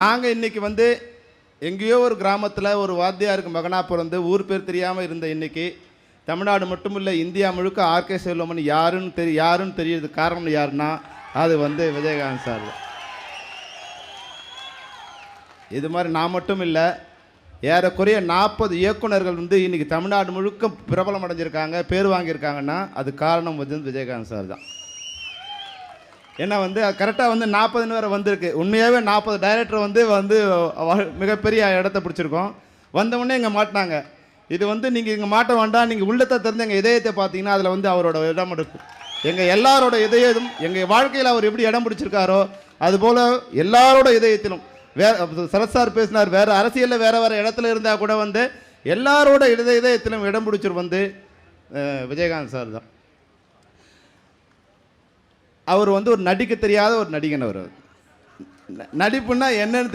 நாங்கள் இன்னைக்கு வந்து எங்கேயோ ஒரு கிராமத்தில் ஒரு வாத்தியாருக்கு மகனாக பிறந்து ஊர் பேர் தெரியாமல் இருந்த இன்னைக்கு தமிழ்நாடு மட்டும் இல்லை இந்தியா முழுக்க ஆர்கே செல்வமன் யாருன்னு தெரி யாருன்னு தெரியறது காரணம் யாருன்னா அது வந்து விஜயகாந்த் சார் தான். இது மாதிரி நான் மட்டும் இல்லை ஏறக்குறைய நாற்பது இயக்குனர்கள் வந்து இன்றைக்கி தமிழ்நாடு முழுக்க பிரபலம் அடைஞ்சிருக்காங்க பேர் வாங்கியிருக்காங்கன்னா அது காரணம் வந்து விஜயகாந்த் சார் தான் ஏன்னா வந்து கரெக்டாக வந்து நாற்பதுன்னு வேறு வந்திருக்கு. உண்மையாகவே நாற்பது டைரக்டர் வந்து வந்து மிகப்பெரிய இடத்த பிடிச்சிருக்கோம். வந்தவுடனே இங்கே மாட்டினாங்க. இது வந்து நீங்கள் இங்கே மாட்ட வேண்டாம் நீங்கள் உள்ளத்தை திறந்து எங்கள் இதயத்தை பார்த்தீங்கன்னா அதில் வந்து அவரோட இடம் இருக்கும். எங்கள் எல்லாரோட இதயம் எங்கள் வாழ்க்கையில் அவர் எப்படி இடம் பிடிச்சிருக்காரோ அதுபோல் எல்லாரோட இதயத்திலும் வேற சரத்சார் பேசினார் வேறு அரசியலில் வேறு வேறு இடத்துல இருந்தால் கூட வந்து எல்லாரோட இதய இதயத்திலும் இடம் பிடிச்சிரு வந்து விஜயகாந்த் சார் தான். அவர் வந்து ஒரு நடிக்க தெரியாத ஒரு நடிகன் அவர். நடிப்புன்னா என்னன்னு